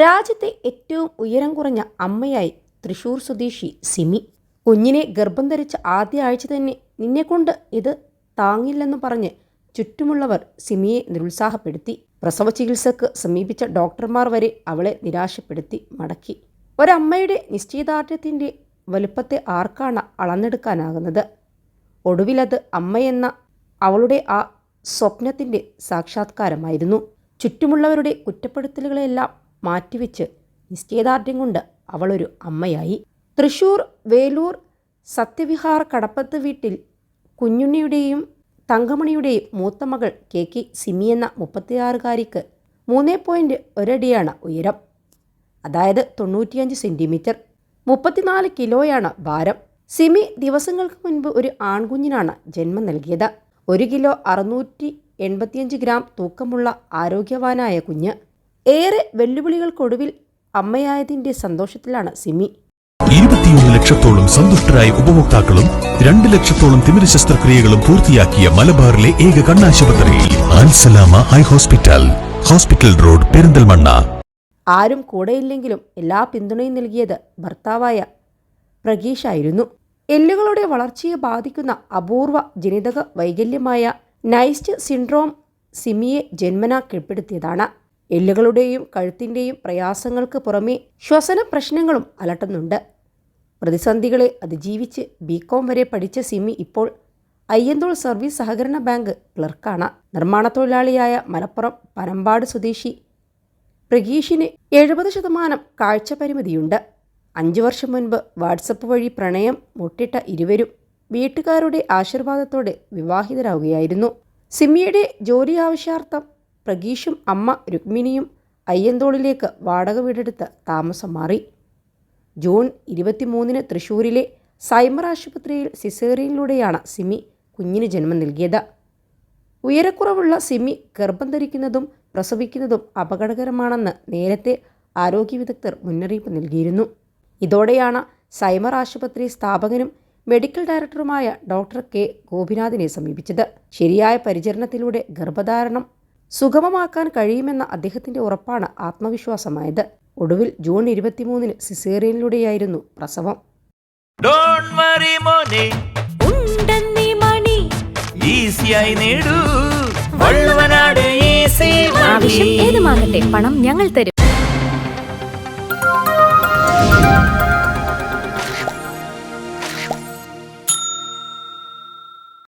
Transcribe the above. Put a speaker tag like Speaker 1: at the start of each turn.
Speaker 1: രാജ്യത്തെ ഏറ്റവും ഉയരം കുറഞ്ഞ അമ്മയായി തൃശൂർ സ്വദേശി സിമി. കുഞ്ഞിനെ ഗർഭം ധരിച്ച ആദ്യ ആഴ്ച തന്നെ നിന്നെക്കൊണ്ട് ഇത് താങ്ങില്ലെന്ന് പറഞ്ഞ് ചുറ്റുമുള്ളവർ സിമിയെ നിരുത്സാഹപ്പെടുത്തി. പ്രസവ ചികിത്സക്ക് സമീപിച്ച ഡോക്ടർമാർ വരെ അവളെ നിരാശപ്പെടുത്തി മടക്കി. ഒരമ്മയുടെ നിശ്ചയദാർഢ്യത്തിന്റെ വലുപ്പത്തെ ആർക്കാണ് അളന്നെടുക്കാനാകുന്നത്? ഒടുവിലത് അമ്മയെന്ന അവളുടെ ആ സ്വപ്നത്തിന്റെ സാക്ഷാത്കാരമായിരുന്നു. ചുറ്റുമുള്ളവരുടെ കുറ്റപ്പെടുത്തലുകളെല്ലാം മാറ്റിവെച്ച് നിശ്ചയദാർഢ്യം കൊണ്ട് അവളൊരു അമ്മയായി. തൃശൂർ വേലൂർ സത്യവിഹാർ കടപ്പത്ത് വീട്ടിൽ കുഞ്ഞുണ്ണിയുടെയും തങ്കമണിയുടെയും മൂത്ത മകൾ കെ കെ സിമി എന്ന മുപ്പത്തിയാറുകാരിക്ക് മൂന്ന് പോയിന്റ് ഒരടിയാണ് ഉയരം. അതായത് തൊണ്ണൂറ്റിയഞ്ച് സെന്റിമീറ്റർ മുപ്പത്തിനാല് കിലോയാണ് ഭാരം. സിമി ദിവസങ്ങൾക്ക് മുൻപ് ഒരു ആൺകുഞ്ഞിനാണ് ജന്മം നൽകിയത്. ഒരു കിലോ അറുന്നൂറ്റി എൺപത്തിയഞ്ച് ഗ്രാം തൂക്കമുള്ള ആരോഗ്യവാനായ കുഞ്ഞ് ഏറെ വെല്ലുവിളികൾക്കൊടുവിൽ അമ്മയായതിന്റെ സന്തോഷത്തിലാണ് സിമി.
Speaker 2: ഇരുപത്തിയൊന്ന് ലക്ഷത്തോളം സന്തുഷ്ടരായ ഉപഭോക്താക്കളും രണ്ട് ലക്ഷത്തോളം തിമിര ശസ്ത്രക്രിയകളും പൂർത്തിയാക്കിയ മലബാറിലെ ഏക കണ്ണാശുപത്രി ആൻസലാമ high hospital hospital road Perinthalmanna.
Speaker 1: ആരും കൂടെയില്ലെങ്കിലും എല്ലാ പിന്തുണയും നൽകിയത് ഭർത്താവായ പ്രഗീഷായിരുന്നു. എല്ലുകളുടെ വളർച്ചയെ ബാധിക്കുന്ന അപൂർവ ജനിതക വൈകല്യമായ നൈസ്റ്റ് സിൻഡ്രോം സിമിയെ ജന്മന കീഴ്പ്പെടുത്തിയതാണ്. എല്ലുകളുടെയും കഴുത്തിന്റെയും പ്രയാസങ്ങൾക്ക് പുറമേ ശ്വസന പ്രശ്നങ്ങളും അലട്ടുന്നുണ്ട്. പ്രതിസന്ധികളെ അതിജീവിച്ച് ബികോം വരെ പഠിച്ച സിമി ഇപ്പോൾ അയ്യന്തോൾ സർവീസ് സഹകരണ ബാങ്ക് ക്ലർക്കാണ്. നിർമ്മാണ തൊഴിലാളിയായ മലപ്പുറം പനമ്പാട് സ്വദേശി പ്രഗീഷിന് എഴുപത് ശതമാനം കാഴ്ച പരിമിതിയുണ്ട്. അഞ്ചു വർഷം മുൻപ് വാട്സപ്പ് വഴി പ്രണയം മുട്ടിട്ട ഇരുവരും വീട്ടുകാരുടെ ആശീർവാദത്തോടെ വിവാഹിതരാകുകയായിരുന്നു സിമിയുടെ ജോലി ആവശ്യാർത്ഥം പ്രഗീഷും അമ്മ രുക്മിണിയും അയ്യന്തോളിലേക്ക് വാടക വീടെടുത്ത് താമസം മാറി. ജൂൺ ഇരുപത്തിമൂന്നിന് തൃശൂരിലെ സൈമർ ആശുപത്രിയിൽ സിസേറിയനിലൂടെയാണ് സിമി കുഞ്ഞിന് ജന്മം നൽകിയത്. ഉയരക്കുറവുള്ള സിമി ഗർഭം ധരിക്കുന്നതും പ്രസവിക്കുന്നതും അപകടകരമാണെന്ന് നേരത്തെ ആരോഗ്യ വിദഗ്ധർ മുന്നറിയിപ്പ് നൽകിയിരുന്നു. ഇതോടെയാണ് സൈമർ ആശുപത്രി സ്ഥാപകനും മെഡിക്കൽ ഡയറക്ടറുമായ ഡോക്ടർ കെ ഗോപിനാഥിനെ സമീപിച്ചത്. ശരിയായ പരിചരണത്തിലൂടെ ഗർഭധാരണം സുഗമമാക്കാൻ കഴിയുമെന്ന അദ്ദേഹത്തിന്റെ ഉറപ്പാണ് ആത്മവിശ്വാസമായത്. ഒടുവിൽ ജൂൺ ഇരുപത്തിമൂന്നിന് സിസേറിയനിലൂടെയായിരുന്നു പ്രസവം.
Speaker 3: ഡോണ്ട് വറി മോനെ.
Speaker 4: ഉണ്ടെന്നീ മണി.
Speaker 3: ഈസിയായി നേടൂ. വള്ളുവനാട് ഈസി
Speaker 4: ആവശ്യം ഏതുമാകട്ടെ പണം ഞങ്ങൾ തരും.